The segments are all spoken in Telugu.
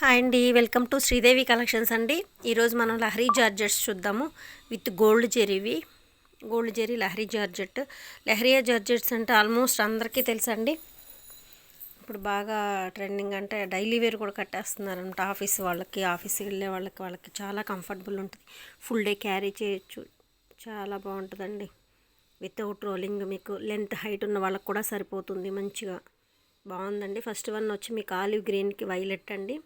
హాయ్ అండి వెల్కమ్ టు శ్రీదేవి కలెక్షన్స్ అండి. ఈరోజు మనం లహరీ జార్జెట్స్ చూద్దాము. With gold జెరీవి. Gold zari lahari georgette. Lahariya georgettes అంటే ఆల్మోస్ట్ అందరికీ తెలుసండి ఇప్పుడు బాగా ట్రెండింగ్ అంటే డైలీ వేర్ కూడా కట్టేస్తున్నారనమాట ఆఫీస్ వాళ్ళకి ఆఫీస్కి వెళ్ళే వాళ్ళకి వాళ్ళకి చాలా కంఫర్టబుల్ ఉంటుంది. ఫుల్ డే క్యారీ చేయొచ్చు. చాలా బాగుంటుందండి. వితౌట్ రోలింగ్ మీకు లెంత్ హైట్ ఉన్న వాళ్ళకి కూడా సరిపోతుంది మంచిగా. బాగుందండి. ఫస్ట్ వన్ వచ్చి మీకు ఆలివ్ గ్రీన్కి వైలెట్ అండి.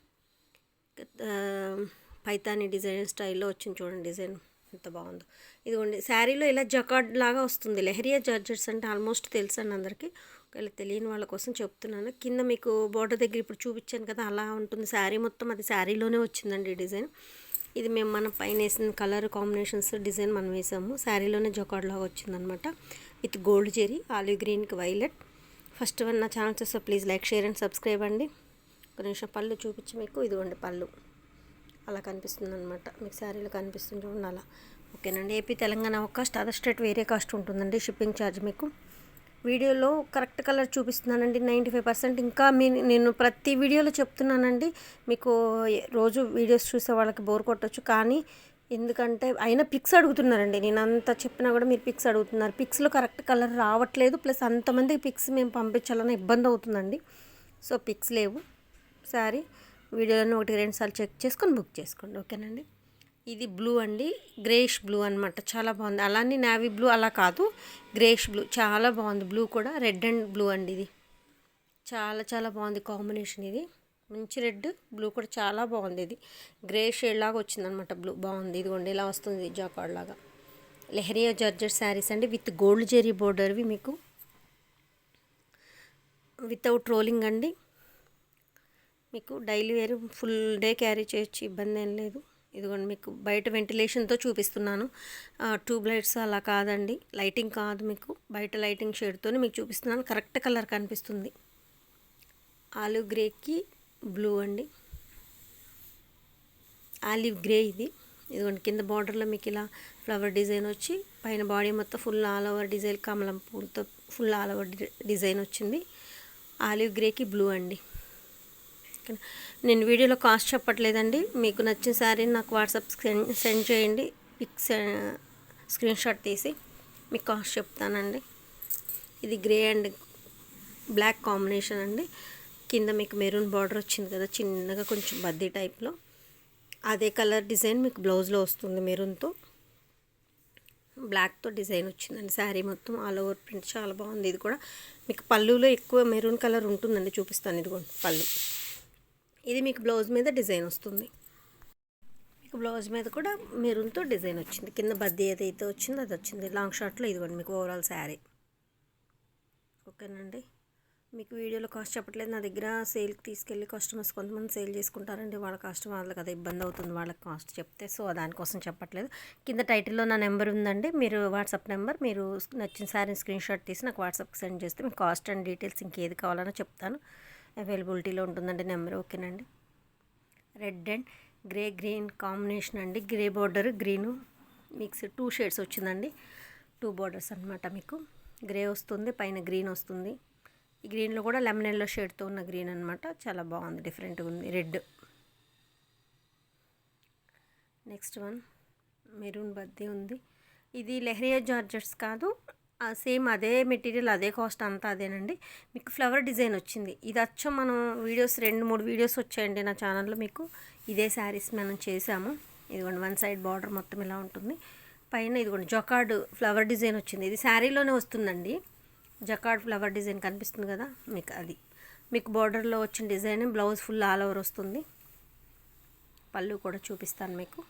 పైతాని డిజైన్ స్టైల్లో వచ్చింది చూడండి డిజైన్ ఎంత బాగుందో. ఇదిగోండి శారీలో ఇలా జకాడ్ లాగా వస్తుంది. లెహరియా జార్జెట్స్ అంటే ఆల్మోస్ట్ తెలుసు అండి అందరికీ. ఒకవేళ తెలియని వాళ్ళ కోసం చెప్తున్నాను. కింద మీకు బోర్డర్ దగ్గర ఇప్పుడు చూపించాను కదా అలా ఉంటుంది శారీ మొత్తం. అది శారీలోనే వచ్చిందండి ఈ డిజైన్. ఇది మేము మన పైన వేసిన కలర్ కాంబినేషన్స్ డిజైన్ మనం వేసాము. శారీలోనే జొకాడ్ లాగా వచ్చిందనమాట. విత్ గోల్డ్ జెరీ ఆలివ్ గ్రీన్కి వైలెట్. ఫస్ట్ వన్ నా ఛానల్ చూస్తే please like share and subscribe అండి. ఒక నిమిషం పళ్ళు చూపించి మీకు ఇదిగోండి పళ్ళు. అలా కనిపిస్తుంది అనమాట మీకు శారీలు కనిపిస్తుంది చూడండి అలా. ఓకేనండి. ఏపీ తెలంగాణ ఒక కాస్ట్ అదర్ స్టేట్ వేరే కాస్ట్ ఉంటుందండి షిప్పింగ్ ఛార్జ్ మీకు. వీడియోలో కరెక్ట్ కలర్ చూపిస్తున్నానండి. నైంటీ ఫైవ్ పర్సెంట్ ఇంకా మీ నేను ప్రతి వీడియోలో చెప్తున్నానండి. మీకు రోజు వీడియోస్ చూసే వాళ్ళకి బోర్ కొట్టచ్చు. కానీ ఎందుకంటే అయినా పిక్స్ అడుగుతున్నారండి. నేను అంత చెప్పినా కూడా మీరు పిక్స్ అడుగుతున్నారు. పిక్స్లో కరెక్ట్ కలర్ రావట్లేదు. ప్లస్ అంతమంది పిక్స్ మేము పంపించాలన్న ఇబ్బంది అవుతుందండి. సో పిక్స్ లేవు. సారీ వీడియోలను ఒకటి రెండు సార్లు చెక్ చేసుకొని బుక్ చేసుకోండి ఓకేనండి? ఇది బ్లూ అండి గ్రేష్ బ్లూ అనమాట చాలా బాగుంది. అలానే నావీ బ్లూ అలా కాదు గ్రేష్ బ్లూ చాలా బాగుంది. బ్లూ కూడా రెడ్ అండ్ బ్లూ అండి ఇది. చాలా చాలా బాగుంది కాంబినేషన్ ఇది. మంచి రెడ్ బ్లూ కూడా చాలా బాగుంది ఇది. గ్రే షేడ్ లాగా వచ్చిందనమాట బ్లూ బాగుంది. ఇదిగోండి ఇలా వస్తుంది జాకాడ్ లాగా. లెహరియా జార్జెట్ శారీస్ అండి విత్ గోల్డ్ జెరీ బోర్డర్వి మీకు. వితౌట్ రోలింగ్ అండి. మీకు daily wear full day carry చేయొచ్చు ఇబ్బంది ఏం లేదు. ఇదిగోండి మీకు బయట వెంటిలేషన్తో చూపిస్తున్నాను. ట్యూబ్ లైట్స్ అలా కాదండి. లైటింగ్ కాదు మీకు. బయట లైటింగ్ షేడ్తోనే మీకు చూపిస్తున్నాను. కరెక్ట్ కలర్ కనిపిస్తుంది. ఆలివ్ గ్రేకి బ్లూ అండి. ఆలివ్ గ్రే ఇది. ఇదిగోండి కింద బార్డర్లో మీకు ఇలా ఫ్లవర్ డిజైన్ వచ్చి పైన బాడీ మొత్తం ఫుల్ ఆల్ ఓవర్ డిజైన్ కమలం పూలతో ఫుల్ ఆల్ ఓవర్ డిజైన్ వచ్చింది. ఆలివ్ గ్రేకి బ్లూ అండి. నేను వీడియోలో కాస్ట్ చెప్పట్లేదండి. మీకు నచ్చిన శారీ నాకు వాట్సాప్ సెండ్ సెండ్ చేయండి. పిక్స్ స్క్రీన్ షాట్ తీసి మీకు కాస్ట్ చెప్తానండి. ఇది గ్రే అండ్ బ్లాక్ కాంబినేషన్ అండి. కింద మీకు మెరూన్ బార్డర్ వచ్చింది కదా చిన్నగా కొంచెం బద్దీ టైప్లో. అదే కలర్ డిజైన్ మీకు బ్లౌజ్లో వస్తుంది మెరూన్తో. బ్లాక్తో డిజైన్ వచ్చిందండి శారీ మొత్తం. ఆల్ ఓవర్ ప్రింట్ చాలా బాగుంది ఇది కూడా. మీకు పళ్ళులో ఎక్కువ మెరూన్ కలర్ ఉంటుందండి చూపిస్తాను ఇదిగోండి పళ్ళు. ఇది మీకు బ్లౌజ్ మీద డిజైన్ వస్తుంది. మీకు బ్లౌజ్ మీద కూడా మెరూన్తో డిజైన్ వచ్చింది. కింద బద్దీ ఏదైతే వచ్చిందో అది వచ్చింది. లాంగ్ షార్ట్లో ఇదిగోండి మీకు ఓవరాల్ శారీ ఓకేనండి? మీకు వీడియోలో కాస్ట్ చెప్పట్లేదు. నా దగ్గర సేల్కి తీసుకెళ్ళి కస్టమర్స్ కొంతమంది సేల్ చేసుకుంటారండి. వాళ్ళ కాస్ట్ వాళ్ళకి అది ఇబ్బంది అవుతుంది వాళ్ళకి కాస్ట్ చెప్తే. సో దానికోసం చెప్పట్లేదు. కింద టైటిల్లో నా నెంబర్ ఉందండి. మీరు వాట్సాప్ నెంబర్ మీరు నచ్చిన సారీ స్క్రీన్ షాట్ తీసి నాకు వాట్సాప్కి సెండ్ చేస్తే మీకు కాస్ట్ అండ్ డీటెయిల్స్ ఇంకేది కావాలనో చెప్తాను. అవైలబిలిటీలో ఉంటుందండి నెంబర్ ఓకేనండి? Red and grey green combination అండి. Grey border green mix. Two shades వచ్చిందండి. టూ బార్డర్స్ అనమాట మీకు. గ్రే వస్తుంది పైన గ్రీన్ వస్తుంది. ఈ గ్రీన్లో కూడా లెమన్ ఎల్లో షేడ్తో ఉన్న గ్రీన్ అనమాట చాలా బాగుంది డిఫరెంట్గా ఉంది. రెడ్. నెక్స్ట్ వన్ మెరూన్ బద్దీ ఉంది. ఇది లెహరియా జార్జెట్స్ కాదు. సేమ్ అదే మెటీరియల్ అదే కాస్ట్ అంతా అదేనండి. మీకు ఫ్లవర్ డిజైన్ వచ్చింది. ఇది అచ్చం మనం వీడియోస్ రెండు మూడు వీడియోస్ వచ్చాయండి నా ఛానల్లో మీకు. ఇదే శారీస్ మనం చేసాము. ఇదిగోండి వన్ సైడ్ బార్డర్ మొత్తం ఇలా ఉంటుంది. పైన ఇదిగోండి జొకార్డ్ ఫ్లవర్ డిజైన్ వచ్చింది. ఇది శారీలోనే వస్తుందండి. జకార్డ్ ఫ్లవర్ డిజైన్ కనిపిస్తుంది కదా మీకు అది. మీకు బార్డర్లో వచ్చిన design blouse full all over వస్తుంది. పళ్ళు కూడా చూపిస్తాను మీకు.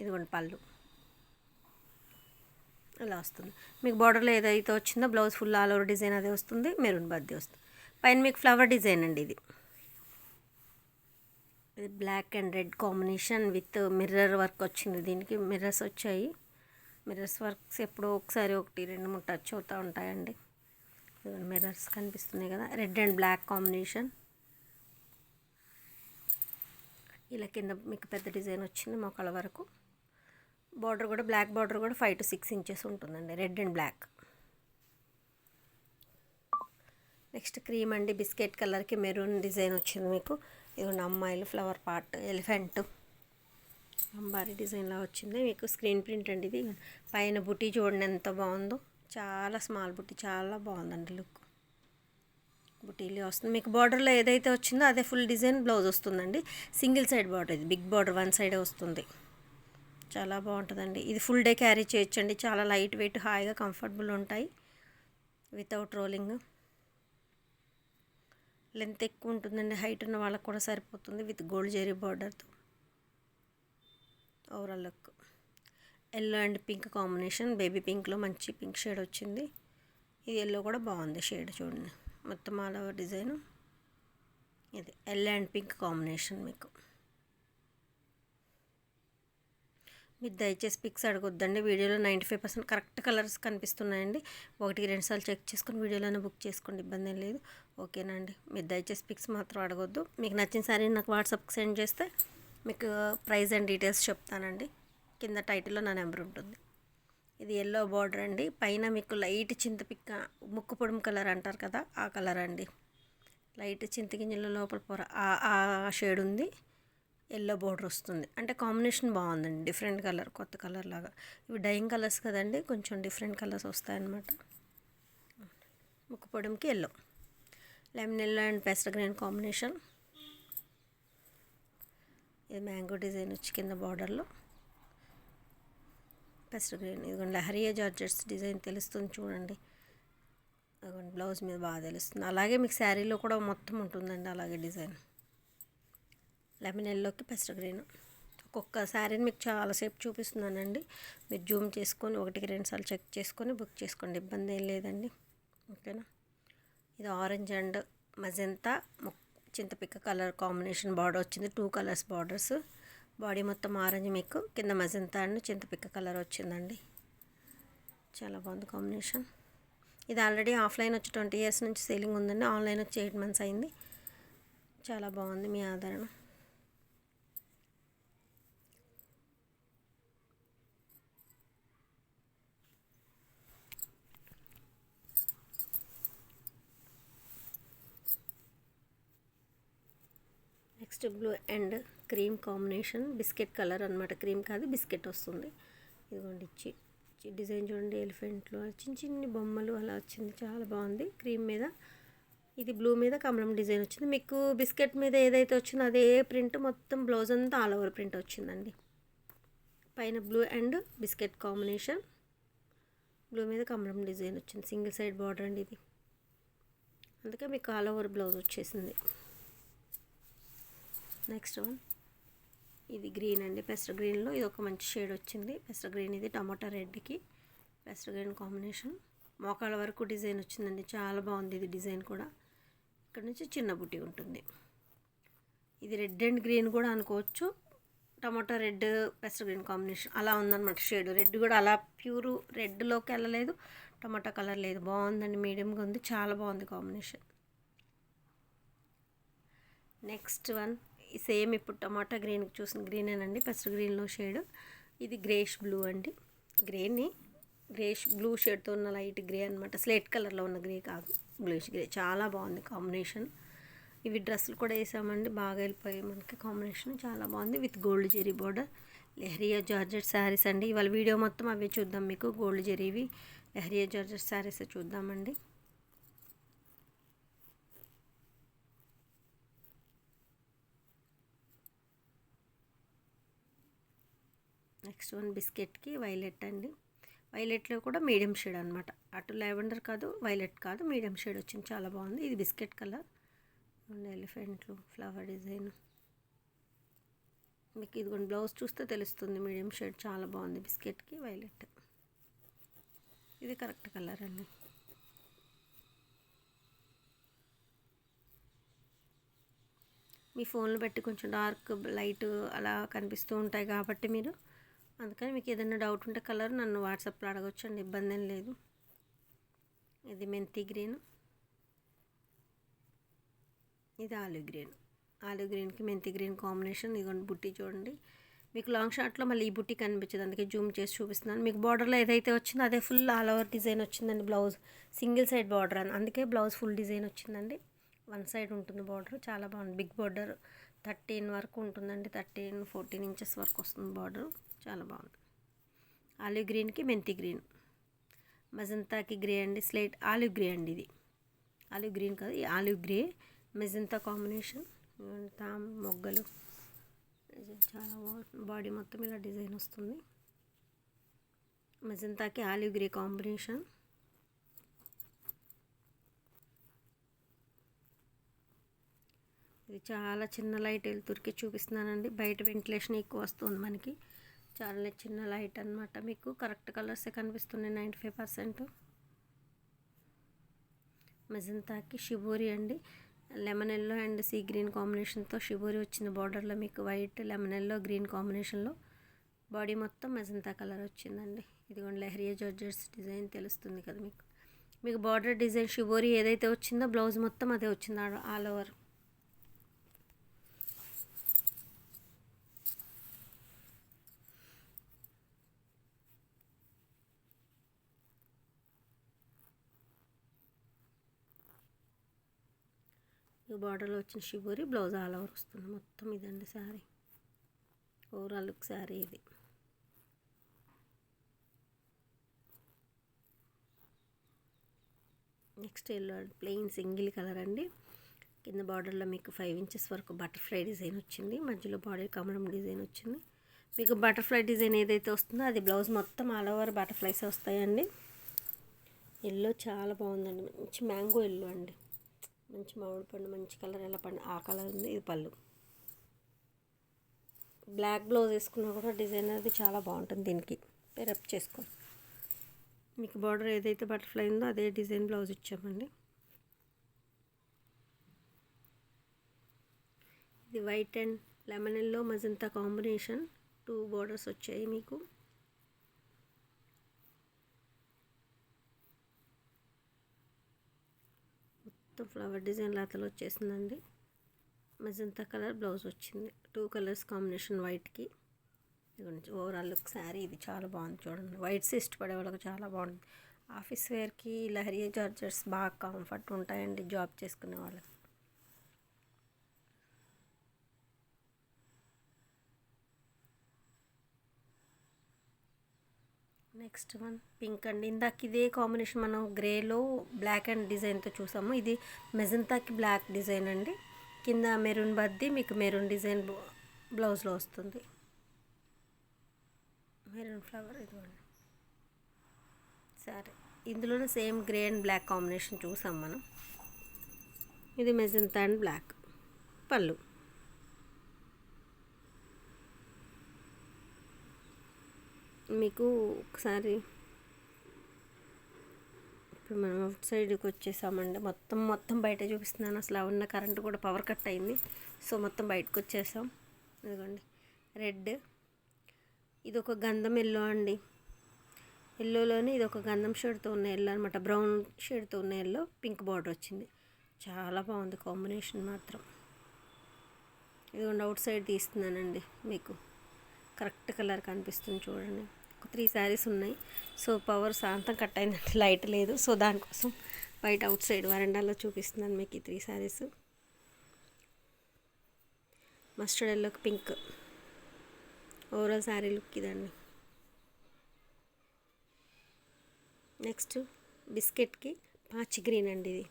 ఇదిగోండి పళ్ళు. ఇలా వస్తుంది. మీకు బార్డర్లో ఏదైతే వచ్చిందో blouse full all over design అదే వస్తుంది మెరూన్ బద్దీ వస్తుంది. పైన మీకు ఫ్లవర్ డిజైన్ అండి ఇది. ఇది black and red combination with mirror work వచ్చింది దీనికి. మిర్రర్స్ వచ్చాయి. మిర్రర్స్ వర్క్స్ ఎప్పుడో ఒకసారి ఒకటి రెండు మూడు టచ్ అవుతూ ఉంటాయండి. మిర్రర్స్ కనిపిస్తున్నాయి కదా. Red and black combination. ఇలా కింద మీకు పెద్ద డిజైన్ వచ్చింది మొక్కల వరకు. బార్డర్ కూడా బ్లాక్ బార్డర్ కూడా ఫైవ్ టు సిక్స్ ఇంచెస్ ఉంటుందండి. Red and black. Next cream అండి బిస్కెట్ కలర్కి మెరూన్ డిజైన్ వచ్చింది మీకు. ఇది అమ్మాయిలు ఫ్లవర్ పార్ట్ ఎలిఫెంట్. అంబారీ డిజైన్లా వచ్చింది. మీకు స్క్రీన్ ప్రింట్ అండి ఇది. పైన బుట్టి చూడండి ఎంత బాగుందో. చాలా స్మాల్ బుట్టి చాలా బాగుందండి లుక్. బుటీలే వస్తుంది. మీకు బార్డర్లో ఏదైతే వచ్చిందో అదే ఫుల్ డిజైన్ బ్లౌజ్ వస్తుందండి. సింగిల్ సైడ్ బార్డర్ ఇది. బిగ్ బార్డర్ వన్ సైడే వస్తుంది. చాలా బాగుంటుందండి. ఇది ఫుల్ డే క్యారీ చేయొచ్చండి. చాలా లైట్ వెయిట్ హాయిగా కంఫర్టబుల్ ఉంటాయి. వితౌట్ రోలింగ్ లెంత్ ఎక్కువ ఉంటుందండి. హైట్ ఉన్న వాళ్ళకి కూడా సరిపోతుంది విత్ గోల్డ్ జెరీ బార్డర్తో overall look yellow and pink combination baby పింక్లో మంచి పింక్ షేడ్ వచ్చింది. ఇది ఎల్లో కూడా బాగుంది షేడ్ చూడండి. మొత్తం ఆల్ ఓవర్ డిజైన్ ఇది ఎల్లో అండ్ పింక్ కాంబినేషన్ మీకు. మీరు దయచేసి పిక్స్ అడగొద్దండి. వీడియోలో ninety five percent correct colours కనిపిస్తున్నాయండి. ఒకటికి రెండు సార్లు చెక్ చేసుకుని వీడియోలోనే బుక్ చేసుకోండి. ఇబ్బంది ఏం లేదు. ఓకేనండి మీరు దయచేసి పిక్స్ మాత్రం అడగొద్దు. మీకు నచ్చిన సారీ నాకు వాట్సాప్కి సెండ్ చేస్తే మీకు ప్రైస్ అండ్ డీటెయిల్స్ చెప్తానండి. కింద టైటిల్లో నా నెంబర్ ఉంటుంది. ఇది ఎల్లో బార్డర్ అండి. పైన మీకు లైట్ చింతపిక్క ముక్కు పొడుము కలర్ అంటారు కదా ఆ కలర్ అండి. లైట్ చింతగింజల లోపల పొర ఆ షేడ్ ఉంది. ఎల్లో బోర్డర్ వస్తుంది. అంటే కాంబినేషన్ బాగుందండి. డిఫరెంట్ కలర్ కొత్త కలర్ లాగా. ఇవి డైయింగ్ కలర్స్ కదండి. కొంచెం డిఫరెంట్ కలర్స్ వస్తాయన్నమాట. ముక్కు పొడంకి ఎల్లో. లెమన్ ఎల్లో అండ్ పెసర గ్రీన్ కాంబినేషన్. ఇది మ్యాంగో డిజైన్ వచ్చి కింద బార్డర్లో. పెసర గ్రీన్. ఇదిగోండి హరియా జార్జెట్స్ డిజైన్ తెలుస్తుంది చూడండి. అదిగోండి బ్లౌజ్ మీద బాగా తెలుస్తుంది. అలాగే మీకు శారీలో కూడా మొత్తం ఉంటుందండి అలాగే డిజైన్. లెమన్ ఎల్లోకి పెస్టర్ గ్రీన్ ఒక్కొక్క శారీని మీకు చాలాసేపు చూపిస్తున్నానండి. మీరు జూమ్ చేసుకొని ఒకటికి రెండు సార్లు చెక్ చేసుకొని బుక్ చేసుకోండి. ఇబ్బంది ఏం లేదండి. ఓకేనా? ఇది ఆరెంజ్ అండ్ మజంతా చింతపిక్క కలర్ కాంబినేషన్ బార్డర్ వచ్చింది. Two colours borders. బాడీ మొత్తం ఆరెంజ్ మీకు. కింద మజంతా అండ్ చింతపిక్క కలర్ వచ్చిందండి. చాలా బాగుంది కాంబినేషన్. ఇది ఆల్రెడీ ఆఫ్లైన్ వచ్చి ట్వంటీ ఇయర్స్ నుంచి సేలింగ్ ఉందండి. ఆన్లైన్ వచ్చి ఎయిట్ మంత్స్ అయింది. చాలా బాగుంది మీ ఆదరణ. Next blue and cream combination. Biscuit colour అనమాట క్రీమ్ కాదు బిస్కెట్ వస్తుంది. ఇదిగోండి ఇచ్చి డిజైన్ చూడండి ఎలిఫెంట్లు చిన్న చిన్ని బొమ్మలు అలా వచ్చింది. చాలా బాగుంది. క్రీమ్ మీద ఇది బ్లూ మీద కమలం డిజైన్ వచ్చింది. మీకు బిస్కెట్ మీద ఏదైతే వచ్చిందో అదే ప్రింట్ మొత్తం బ్లౌజ్ అంతా ఆల్ ఓవర్ ప్రింట్ వచ్చిందండి. పైన blue and biscuit combination. Blue మీద కమలం డిజైన్ వచ్చింది. సింగిల్ సైడ్ బార్డర్ అండి ఇది. అందుకే మీకు ఆల్ ఓవర్ బ్లౌజ్ వచ్చేసింది. నెక్స్ట్ వన్ ఇది గ్రీన్ అండి. పెస్టర్ గ్రీన్లో ఇది ఒక మంచి షేడ్ వచ్చింది. పెస్టర్ గ్రీన్ ఇది టమాటా రెడ్కి పెస్టర్ గ్రీన్ కాంబినేషన్ మోకాళ్ళ వరకు డిజైన్ వచ్చిందండి. చాలా బాగుంది ఇది డిజైన్ కూడా. ఇక్కడ నుంచి చిన్న బుట్టి ఉంటుంది. ఇది రెడ్ అండ్ గ్రీన్ కూడా అనుకోవచ్చు. టమాటా రెడ్ పెస్టర్ గ్రీన్ కాంబినేషన్ అలా ఉందన్నమాట షేడ్ రెడ్ కూడా అలా ప్యూర్ రెడ్లోకి వెళ్ళలేదు. టమాటా కలర్ లేదు. బాగుందండి. మీడియంగా ఉంది. చాలా బాగుంది కాంబినేషన్ నెక్స్ట్ వన్ సేమ్ ఇప్పుడు టమాటా గ్రీన్కి చూసిన గ్రీనేనండి ఫస్ట్ గ్రీన్లో షేడ్. ఇది గ్రేష్ బ్లూ అండి. గ్రేని గ్రేష్ బ్లూ షేడ్తో ఉన్న లైట్ గ్రే అనమాట స్లేట్ కలర్లో ఉన్న గ్రే కాదు బ్లూష్ గ్రే. చాలా బాగుంది కాంబినేషన్. ఇవి డ్రెస్సులు కూడా వేసామండి బాగా వెళ్ళిపోయాయి మనకి కాంబినేషన్. చాలా బాగుంది. With gold zari border. Lehariya georgette sarees అండి. ఇవాళ వీడియో మొత్తం అవే చూద్దాం మీకు. గోల్డ్ జెరీవి లెహరియా జార్జెట్ శారీస్ చూద్దామండి. నెక్స్ట్ వన్ బిస్కెట్కి వైలెట్ అండి. వైలెట్లో కూడా మీడియం షేడ్ అనమాట అటు లావెండర్ కాదు వైలెట్ కాదు మీడియం షేడ్ వచ్చింది. చాలా బాగుంది. ఇది బిస్కెట్ కలర్. ఎలిఫెంట్లు ఫ్లవర్ డిజైన్. మీకు ఇదిగోండి బ్లౌజ్ చూస్తే తెలుస్తుంది మీడియం షేడ్. చాలా బాగుంది బిస్కెట్కి వైలెట్. ఇది కరెక్ట్ కలర్ అండి. మీ ఫోన్లో బట్టి కొంచెం డార్క్ లైట్ అలా కనిపిస్తూ ఉంటాయి కాబట్టి మీరు అందుకని మీకు ఏదైనా డౌట్ ఉంటే కలర్ నన్ను వాట్సాప్లో అడగచ్చు అండి ఇబ్బంది ఏం లేదు. ఇది మెంతి గ్రీన్ ఇది ఆలివ్ గ్రీన్ ఆలివ్ గ్రీన్కి మెంతి గ్రీన్ కాంబినేషన్ ఇదిగోండి బుట్టి చూడండి. మీకు లాంగ్ షార్ట్లో మళ్ళీ ఈ బుట్టి కనిపించదు అందుకే జూమ్ చేసి చూపిస్తున్నాను. మీకు బార్డర్లో ఏదైతే వచ్చిందో అదే ఫుల్ ఆల్ ఓవర్ డిజైన్ వచ్చిందండి బ్లౌజ్ సింగిల్ సైడ్ బార్డర్ అని. అందుకే బ్లౌజ్ ఫుల్ డిజైన్ వచ్చిందండి. వన్ సైడ్ ఉంటుంది బార్డర్ చాలా బాగుంది. బిగ్ బార్డర్ థర్టీన్ వరకు ఉంటుందండి థర్టీన్ ఫోర్టీన్ ఇంచెస్ వరకు వస్తుంది బార్డర్ చాలా బాగుంది. ఆలివ్ గ్రీన్కి మెంతి గ్రీన్. మజంతాకి గ్రే అండి స్లేట్ ఆలివ్ గ్రే అండి ఇది. ఆలివ్ గ్రీన్ కాదు ఈ ఆలివ్ గ్రే మెజంతా కాంబినేషన్. తామ్ మొగ్గలు. చాలా బాగుంటుంది బాడీ మొత్తం ఇలా డిజైన్ వస్తుంది. మెజంతాకి ఆలివ్ గ్రే కాంబినేషన్. ఇది చాలా చిన్న లైట్ వెళ్తురికి చూపిస్తున్నానండి. బయట వెంటిలేషన్ ఎక్కువ వస్తుంది మనకి. చాలా చిన్న లైట్ అనమాట మీకు కరెక్ట్ కలర్సే కనిపిస్తున్నాయి నైంటీ ఫైవ్ పర్సెంట్. మెజంతాకి షిబోరి అండి. Lemon yellow and sea green కాంబినేషన్తో షిబోరి వచ్చింది బార్డర్లో మీకు వైట్ లెమన్ ఎల్లో గ్రీన్ కాంబినేషన్లో. బాడీ మొత్తం మెజంతా కలర్ వచ్చిందండి. ఇదిగోండి లెహరియా జార్జెట్స్ డిజైన్ తెలుస్తుంది కదా మీకు. మీకు బార్డర్ డిజైన్ షిబోరి ఏదైతే వచ్చిందో బ్లౌజ్ మొత్తం అదే వచ్చింది ఆల్ ఓవర్. బార్డర్లో వచ్చిన షిబోరి బ్లౌజ్ ఆల్ ఓవర్ వస్తుంది. మొత్తం ఇదండి శారీ. ఓవరాల్ లుక్ శారీ ఇది. Next yellow plain single colour అండి. కింద బార్డర్లో మీకు ఫైవ్ ఇంచెస్ వరకు బటర్ఫ్లై డిజైన్ వచ్చింది. మధ్యలో బాడీ కమలం డిజైన్ వచ్చింది. మీకు బటర్ఫ్లై డిజైన్ ఏదైతే వస్తుందో అది బ్లౌజ్ మొత్తం ఆల్ ఓవర్ బటర్ఫ్లైస్ వస్తాయండి. ఎల్లో చాలా బాగుందండి. మంచి మ్యాంగో ఎల్లో అండి. మంచి మామిడి పండు మంచి కలర్ ఎలా పండు ఆ కలర్ ఉంది ఇది పళ్ళు. బ్లాక్ బ్లౌజ్ వేసుకున్నా కూడా డిజైన్ అనేది చాలా బాగుంటుంది దీనికి. పెరప్ చేసుకో. మీకు బార్డర్ ఏదైతే బటర్ఫ్లై ఉందో అదే డిజైన్ బ్లౌజ్ ఇచ్చామండి. ఇది white and lemon yellow magenta combination two borders వచ్చాయి మీకు. మొత్తం ఫ్లవర్ డిజైన్ లాతలు వచ్చేసిందండి. మెజంతా కలర్ బ్లౌజ్ వచ్చింది. టూ కలర్స్ కాంబినేషన్ వైట్కి ఇదిగోండి ఓవరాల్ లుక్ శారీ ఇది చాలా బాగుంది చూడండి. వైట్స్ ఇష్టపడే వాళ్ళకి చాలా బాగుంది. ఆఫీస్ వేర్కి లహరియా జార్జర్స్ బాగా కంఫర్ట్ ఉంటాయండి జాబ్ చేసుకునే వాళ్ళకి. నెక్స్ట్ వన్ పింక్ అండి. ఇందాక ఇదే కాంబినేషన్ మనం గ్రేలో బ్లాక్ అండ్ డిజైన్తో చూసాము. ఇది మెజంతాకి బ్లాక్ డిజైన్ అండి. కింద మెరూన్ బద్ది మీకు మెరూన్ డిజైన్ బ్లౌజ్లో వస్తుంది. మెరూన్ ఫ్లవర్ ఇదిగోండి. సరే ఇందులోనే same grey and black combination చూసాం మనం. ఇది మెజంతా అండ్ బ్లాక్ పళ్ళు. మీకు ఒకసారి ఇప్పుడు మనం అవుట్ సైడ్కి వచ్చేసామండి. మొత్తం మొత్తం బయట చూపిస్తున్నాను. అసలు ఉన్న కరెంట్ కూడా పవర్ కట్ అయింది. సో మొత్తం బయటకు వచ్చేసాం. ఇదిగోండి. రెడ్ ఇది ఒక గంధం ఎల్లో అండి. ఎల్లోలోనే ఇది ఒక గంధం షేడ్తో ఉన్న ఎల్లో అనమాట బ్రౌన్ షేడ్తో ఉన్న ఎల్లో పింక్ బార్డర్ వచ్చింది. చాలా బాగుంది కాంబినేషన్ మాత్రం. ఇదిగోండి అవుట్ సైడ్ తీస్తున్నానండి మీకు. కరెక్ట్ కలర్ కనిపిస్తుంది చూడండి. ఒక త్రీ శారీస్ ఉన్నాయి. సో పవర్ శాంతం కట్ అయిందంటే లైట్ లేదు. సో దానికోసం బయట అవుట్ సైడ్ వరండాలో చూపిస్తున్నాను మీకు ఈ త్రీ శారీస్. మస్టర్డ్ ఎల్లోకి పింక్ ఓవరాల్ శారీ లుక్ ఇదండి. నెక్స్ట్ బిస్కెట్కి పాచి గ్రీన్ అండి ఇది.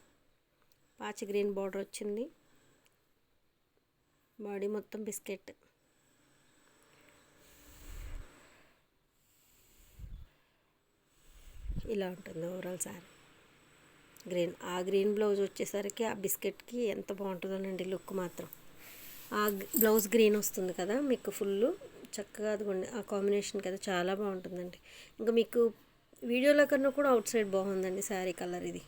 పాచి గ్రీన్ బార్డర్ వచ్చింది. బాడీ మొత్తం బిస్కెట్ ఇలా ఉంటుంది ఓవరాల్ శారీ గ్రీన్ ఆ గ్రీన్ బ్లౌజ్ వచ్చేసరికి ఆ బిస్కెట్కి ఎంత బాగుంటుందోనండి లుక్ మాత్రం. ఆ బ్లౌజ్ గ్రీన్ వస్తుంది కదా మీకు ఫుల్ చక్కగా అదిగోండి ఆ కాంబినేషన్ కదా చాలా బాగుంటుందండి. ఇంకా మీకు వీడియోలో కన్నా కూడా అవుట్ సైడ్ బాగుందండి శారీ కలర్ ఇది.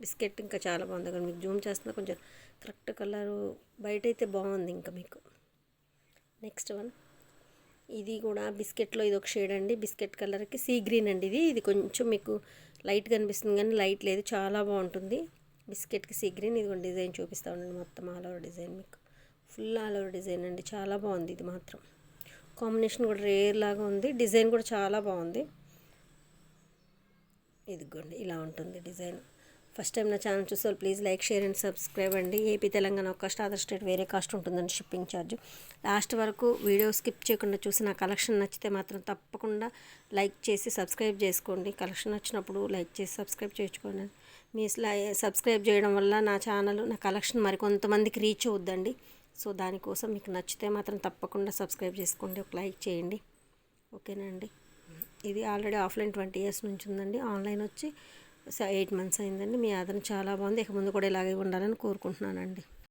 బిస్కెట్ ఇంకా చాలా బాగుంది. కానీ మీకు జూమ్ చేస్తున్నా కొంచెం కరెక్ట్ కలరు బయట అయితే బాగుంది ఇంకా మీకు. నెక్స్ట్ వన్ ఇది కూడా బిస్కెట్లో ఇది ఒక షేడ్ అండి. బిస్కెట్ కలర్కి సీ గ్రీన్ అండి ఇది. ఇది కొంచెం మీకు లైట్ కనిపిస్తుంది కానీ లైట్ లేదు. చాలా బాగుంటుంది. బిస్కెట్కి సీ గ్రీన్. ఇది ఒక డిజైన్ చూపిస్తా ఉండండి. మొత్తం ఆల్ ఓవర్ డిజైన్ మీకు. ఫుల్ ఆల్ ఓవర్ డిజైన్ అండి. చాలా బాగుంది ఇది మాత్రం. కాంబినేషన్ కూడా రేర్ లాగా ఉంది. డిజైన్ కూడా చాలా బాగుంది. ఇదిగోండి ఇలా ఉంటుంది డిజైన్. ఫస్ట్ టైం నా ఛానల్ చూసే please like share and subscribe అండి. ఏపీ తెలంగాణ ఒక కాస్ట్ అదర్ స్టేట్ వేరే కాస్ట్ ఉంటుందండి షిప్పింగ్ ఛార్జ్. లాస్ట్ వరకు వీడియో స్కిప్ చేయకుండా చూసి నా కలెక్షన్ నచ్చితే మాత్రం తప్పకుండా లైక్ చేసి సబ్స్క్రైబ్ చేసుకోండి. కలెక్షన్ నచ్చినప్పుడు లైక్ చేసి సబ్స్క్రైబ్ చేసుకోండి మీ సబ్స్క్రైబ్ చేయడం వల్ల నా ఛానల్ నా కలెక్షన్ మరికొంతమందికి రీచ్ అవుద్దండి. సో దానికోసం మీకు నచ్చితే మాత్రం తప్పకుండా సబ్స్క్రైబ్ చేసుకోండి. ఒక లైక్ చేయండి. ఓకేనండి ఇది ఆల్రెడీ ఆఫ్లైన్ ట్వంటీ ఇయర్స్ నుంచి ఉందండి. ఆన్లైన్ వచ్చి ఎయిట్ మంత్స్ అయిందండి. మీ ఆదరణ చాలా బాగుంది. ఇక ముందు కూడా ఇలాగే ఉండాలని కోరుకుంటున్నానండి.